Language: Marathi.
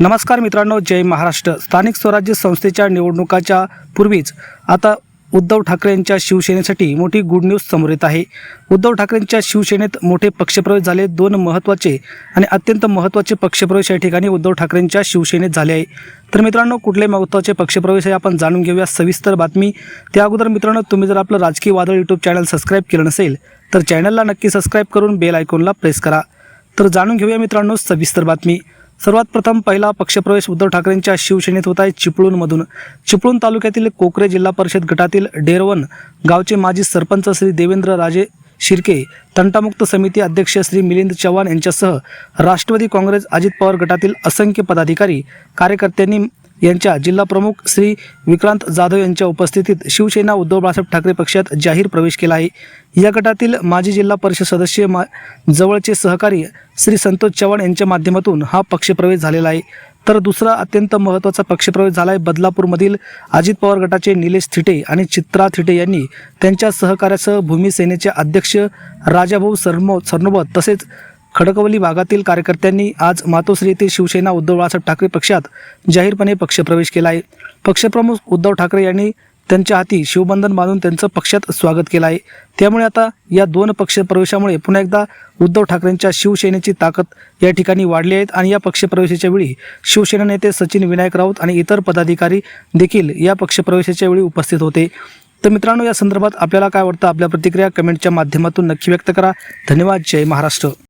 नमस्कार मित्रांनो जय महाराष्ट्र. स्थानिक स्वराज्य संस्थेच्या निवडणुकाच्या पूर्वीच आता उद्धव ठाकरे यांच्या शिवसेनेसाठी मोठी गुड न्यूज समोर येत आहे. उद्धव ठाकरेंच्या शिवसेनेत मोठे पक्षप्रवेश झाले दोन महत्त्वाचे आणि अत्यंत महत्त्वाचे पक्षप्रवेश या ठिकाणी उद्धव ठाकरेंच्या शिवसेनेत झाले आहे. तर मित्रांनो कुठले महत्त्वाचे पक्षप्रवेश आहे आपण जाणून घेऊया सविस्तर बातमी. त्या अगोदर मित्रांनो तुम्ही जर आपलं राजकीय वादळ यूट्यूब चॅनल सबस्क्राईब केलं नसेल तर चॅनलला नक्की सबस्क्राईब करून बेल आयकॉनला प्रेस करा. तर जाणून घेऊया मित्रांनो सविस्तर बातमी. सर्वात प्रथम पहिला पक्षप्रवेश उद्धव ठाकरेंच्या शिवसेनेत होत आहे चिपळूणमधून. चिपळूण तालुक्यातील कोकरे जिल्हा परिषद गटातील डेरवन गावचे माजी सरपंच श्री देवेंद्र राजे शिर्के तंटामुक्त समिती अध्यक्ष श्री मिलिंद चव्हाण यांच्यासह राष्ट्रवादी काँग्रेस अजित पवार गटातील असंख्य पदाधिकारी कार्यकर्त्यांनी यांच्या जिल्हा प्रमुख श्री विक्रांत जाधव यांच्या उपस्थितीत शिवसेना उद्धव बाळासाहेब ठाकरे पक्षात जाहीर प्रवेश केला आहे. या गटातील माजी जिल्हा परिषद सदस्य मा जवळचे सहकारी श्री संतोष चव्हाण यांच्या माध्यमातून हा पक्षप्रवेश झालेला आहे. तर दुसरा अत्यंत महत्त्वाचा पक्षप्रवेश झाला आहे बदलापूरमधील अजित पवार गटाचे निलेश थिटे आणि चित्रा थिटे यांनी त्यांच्या सहकार्यासह भूमी सेनेचे अध्यक्ष राजाभाऊ सरमो सरनोबत तसेच खडकवली भागातील कार्यकर्त्यांनी आज मातोश्री येथील शिवसेना उद्धव बाळासाहेब ठाकरे पक्षात जाहीरपणे पक्षप्रवेश केला आहे. पक्षप्रमुख उद्धव ठाकरे यांनी त्यांच्या हाती शिवबंधन बांधून त्यांचं पक्षात स्वागत केलं आहे. त्यामुळे आता या दोन पक्षप्रवेशामुळे पुन्हा एकदा उद्धव ठाकरेंच्या शिवसेनेची ताकद या ठिकाणी वाढली आहेत आणि या पक्षप्रवेशाच्या वेळी शिवसेना नेते सचिन विनायक राऊत आणि इतर पदाधिकारी देखील या पक्षप्रवेशाच्या वेळी उपस्थित होते. तर मित्रांनो या संदर्भात आपल्याला काय वाटतं? आपल्या प्रतिक्रिया कमेंटच्या माध्यमातून नक्की व्यक्त करा. धन्यवाद. जय महाराष्ट्र.